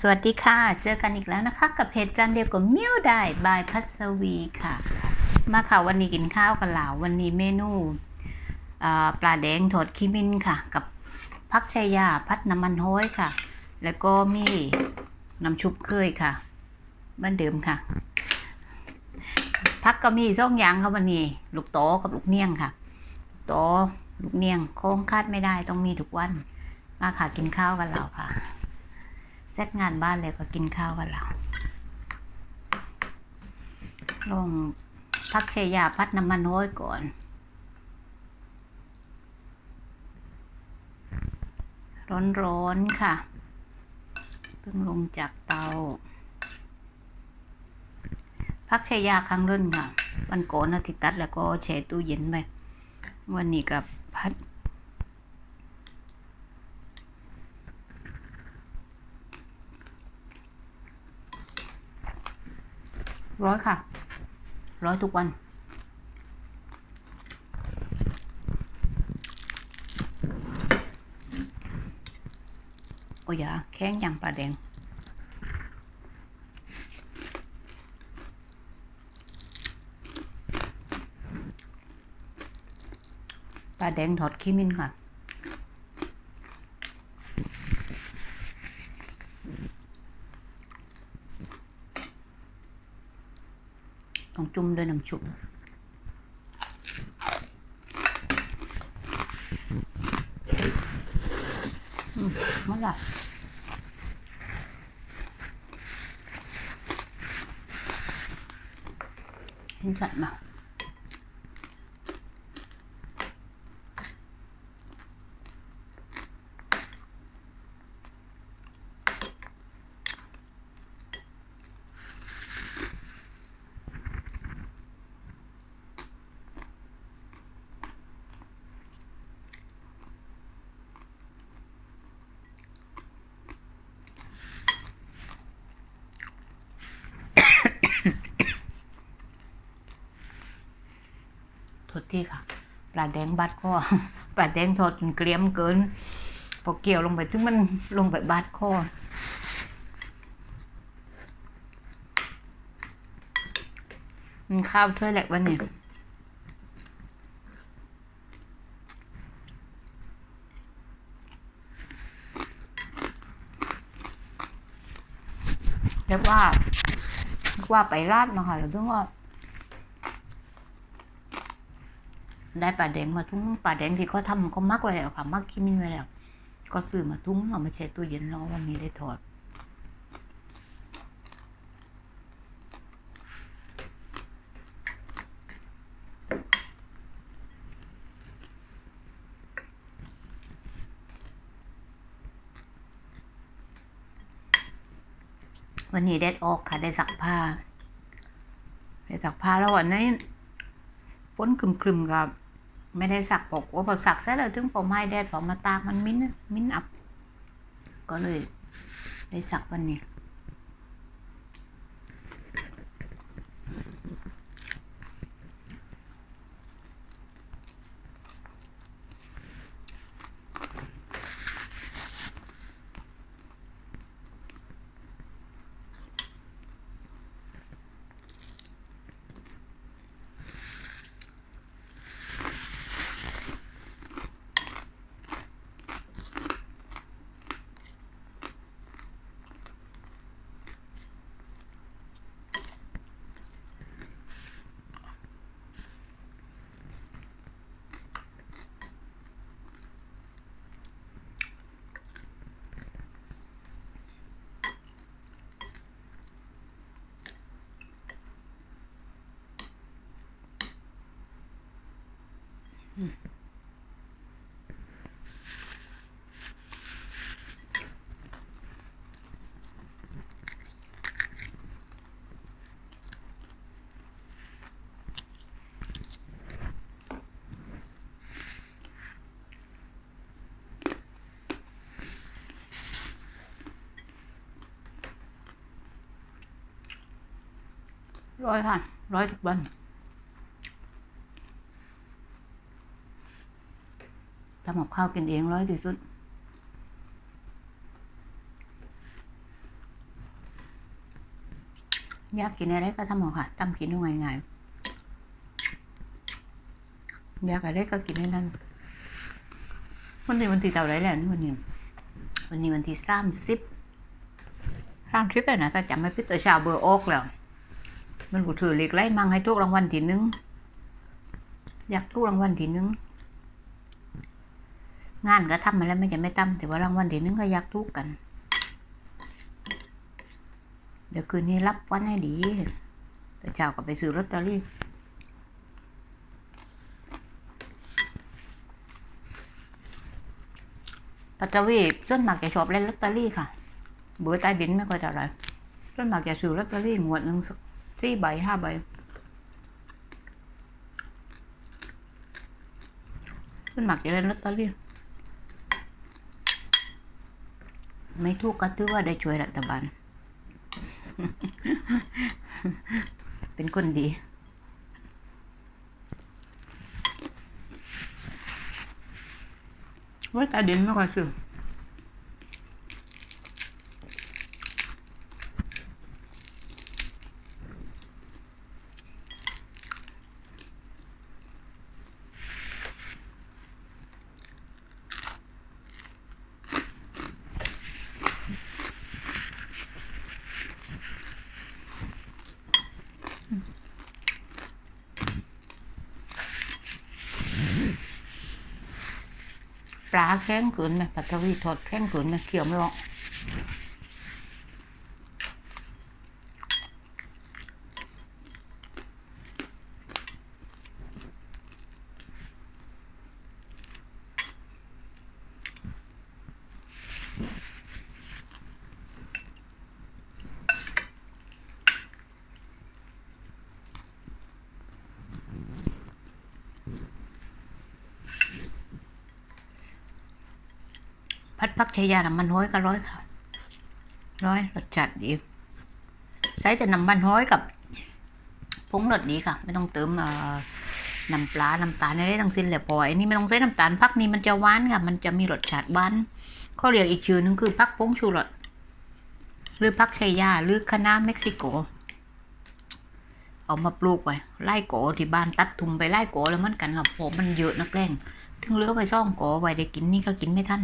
สวัสดีค่ะ เจอกันอีกแล้วนะคะ กับเพจจันเดียวกับเมี่ยวได้บายพัสวีค่ะ มาค่ะวันนี้กินข้าวกันแล้ววันนี้เมนูปลาแดงทอดขี้มินค่ะ กับพักชายาพัดน้ำมันห้อยค่ะ แล้วก็มีน้ำชุบเคยค่ะเหมือนเดิมค่ะ พักก็มีซ่องยางค่ะวันนี้ ลูกโตกับลูกเนียงค่ะโตลูกเนียงโค้งคาดไม่ได้ต้องมีทุกวัน มาค่ะกินข้าวกันแล้วค่ะ เสร็จงานบ้านเลยก็กินข้าวกันแล้วลงพักเชยาพัดน้ำมันห้อยก่อน ร้อนๆค่ะ เพิ่งลงจากเตาพักเชยาครั้งรุ่นค่ะวันก่อนอาทิตย์ตัดแล้วก็แช่ตู้เย็นไป วันนี้กับพัด ร้อยค่ะ ร้อยทุกวัน โอ้ยาแข้งย่างปลาแดงปลาแดงทอดขี้มินค่ะ ต้องจุ่มด้วยน้ำ ที่ค่ะ ปลาแดงบัดคอปลาแดงทอดจนเกลี้ยมเกิน พอเกี่ยวลงไปถึงมันลงไปบาดคอมันข้าวถ้วยแหลกวันนี้เรียกว่าเรียกว่าไปราดมาค่ะแล้วถึงว่า ได้ปลาแดงมาทุ่งปลาแดงที่เขาทำเขามักไว้แล้วค่ะมักขี้มินไว้แล้ว ก็ซื้อมาทุ่งเอามาแช่ตู้เย็นแล้ววันนี้ได้ทอดวันนี้ได้ออกค่ะได้ซักผ้าได้ซักผ้าแล้ววันนี้ฝนครึมๆกับ ไม่ได้สักปกว่าพอสักเสร็จแล้วถึงผมให้แดดผมมาตากมันมิ้นมิ้นอับ ก็เลยได้สักวันนี้ ร้อยค่ะร้อยทุกวัน ทำกับข้าวกินเองร้อยที่สุด อยากกินอะไรก็ทำเอาค่ะทำกินง่ายง่ายๆอยากอะไรก็กินได้นั่นวันนี้วันที่เท่าไรแล้วนี่วันนี้ วันนี้วันที่สามสิบสามสิบเลยนะถ้าจำไม่ผิดแต่ชาวเบอร์โอกแล้ว มันกูถือเล็กไล่มังให้ทุกรางวัลที่หนึ่งอยากทุกรางวัลที่หนึ่ง งานก็ทำมาแล้วไม่จะไม่ทำแต่ว่ารางวัลที่หนึ่งก็ยากทุกกัน เดี๋ยวคืนนี้รับวันให้ดีแต่เจ้าก็ไปซื้อลอตเตอรี่ปัตตวีส่วนมากจะชอบเล่นลอตเตอรี่ค่ะเบอร์ใต้ดินไม่ค่อยเท่าไรส่วนมากจะซื้อลอตเตอรี่งวดหนึ่งสักสี่ใบห้าใบส่วนมากจะเล่นลอตเตอรี่ ไม่ถูกก็ถือว่าได้ช่วยรัฐบาล เป็นคนดี ว่าตาเด่นมากกว่าสื่อ ปลาแข้งขืนไหมปัทวีทอดแข้งขืนไหมเขียวไม่ออก พักชายาน้ำมันห้อยก็ร้อยค่ะ ร้อยรสจัดดีใช้แต่น้ำมันห้อยกับผงรสดีค่ะ ไม่ต้องเติมน้ำปลา น้ำตาลอะไรทั้งสิ้นเลยพออันนี้ไม่ต้องใช้น้ำตาลพักนี้มันจะหวานค่ะ มันจะมีรสชาติหวานเขาเรียกอีกชื่อนึงคือพักผงชูรสหรือพักชายาหรือคะน้าเม็กซิโก เอามาปลูกไว้ไล่โกที่บ้านตัดทุมไปไล่โกแล้วมันกันค่ะผมมันเยอะนักแรงถึงเลือไปซ่องโกไว้ได้กินนี่ก็กินไม่ทัน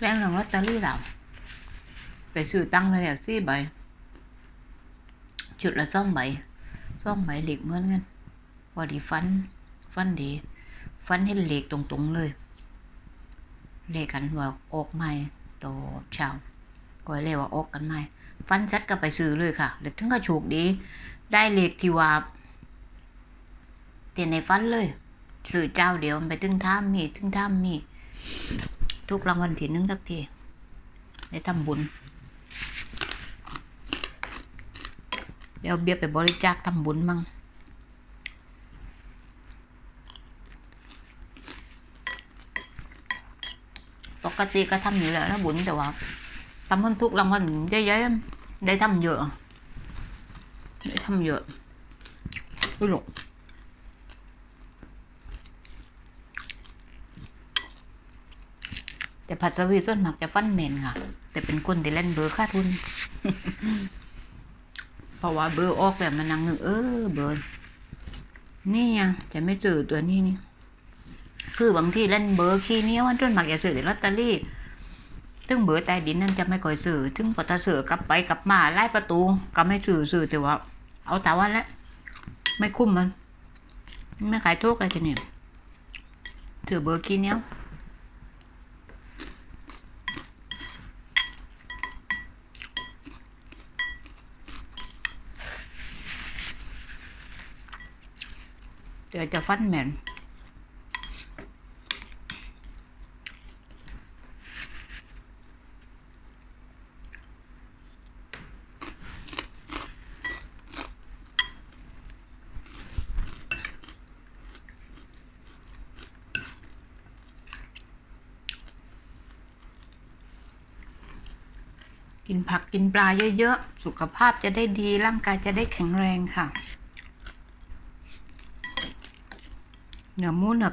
แรงหลังลอตเตอรี่เราไปซื้อตั้งเลยอะสี่ใบจุดละสองใบสองใบเหล็กเหมือนกันพอดีฟัน ฟันดี ฟันเห็นเหล็กตรงๆเลยเลขกันว่าออกใหม่โตเช้าก็เรียกว่าออกกันใหม่ ฟันชัดก็ไปซื้อเลยค่ะแล้วถึงก็โชคดี ได้เลขที่ว่าเตียนในฟันเลย ซื้อเจ้าเดียวมันไปถึงท่ามมีถึงท่ามมี ทุกรางวัลที่หนึ่งสักทีได้ทำบุญ เดี๋ยวเบียร์ไปบริจาคทำบุญมั่งปกติก็ทำอยู่แล้วนะบุญแต่ว่าทำมันทุกรางวัลเยอะๆได้ทำเยอะ ได้ทำเยอะไม่หลง แต่ผัดสวีส่วนมากจะฟันเมนค่ะ แต่เป็นคนที่เล่นเบอร์ค่าทุน เพราะว่าเบอร์ออกแบบมันนังนึกเออเบอร์นี่ยังจะไม่เจอตัวนี้นี่ คือบางที่เล่นเบอร์ขี้เนี้ยวันจนมากจะซื้อแต่ลอตเตอรี่ซึ่งเบอร์ใต้ดินนั่นจะไม่ค่อยซื้อถึงพอตาซื้อกลับไปกลับมาไล่ประตู ก็ไม่ซื้อซื้อแต่ว่า เอาแต่ว่าแล้วไม่คุ้มมัน ไม่ขายทุกอะไรทีเนี่ยซื้อเบอร์ขี้เนี้ย เดี๋ยวจะฟันแมนกินผักกินปลาเยอะ ๆ สุขภาพจะได้ดี ร่างกายจะได้แข็งแรงค่ะ เนื้อหมูเนื้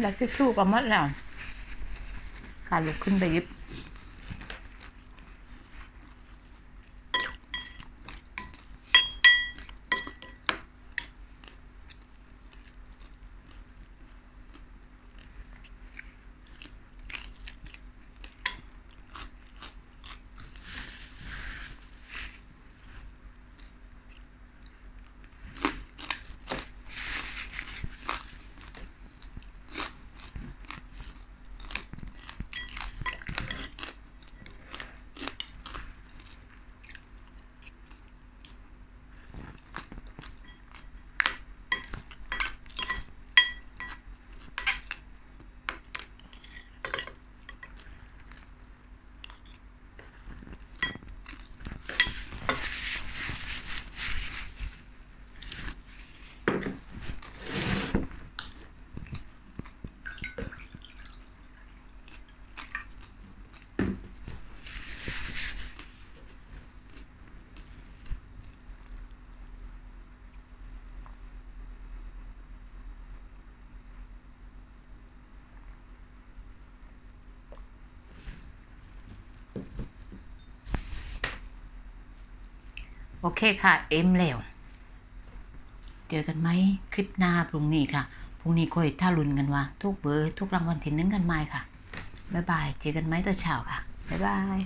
แล้วจะชู่ก็หมดแล้วการลุกขึ้นไปยิบ โอเคค่ะ เอ็มแล้ว เจอกันไหมคลิปหน้าพรุ่งนี้ค่ะ พรุ่งนี้คอยท่ารุนกันว่า ทุกเบอร์ ทุกรางวัลที่หนึ่งกันไหมค่ะ บ๊ายบาย เจอกันไหมตอนเช้าค่ะ บ๊ายบาย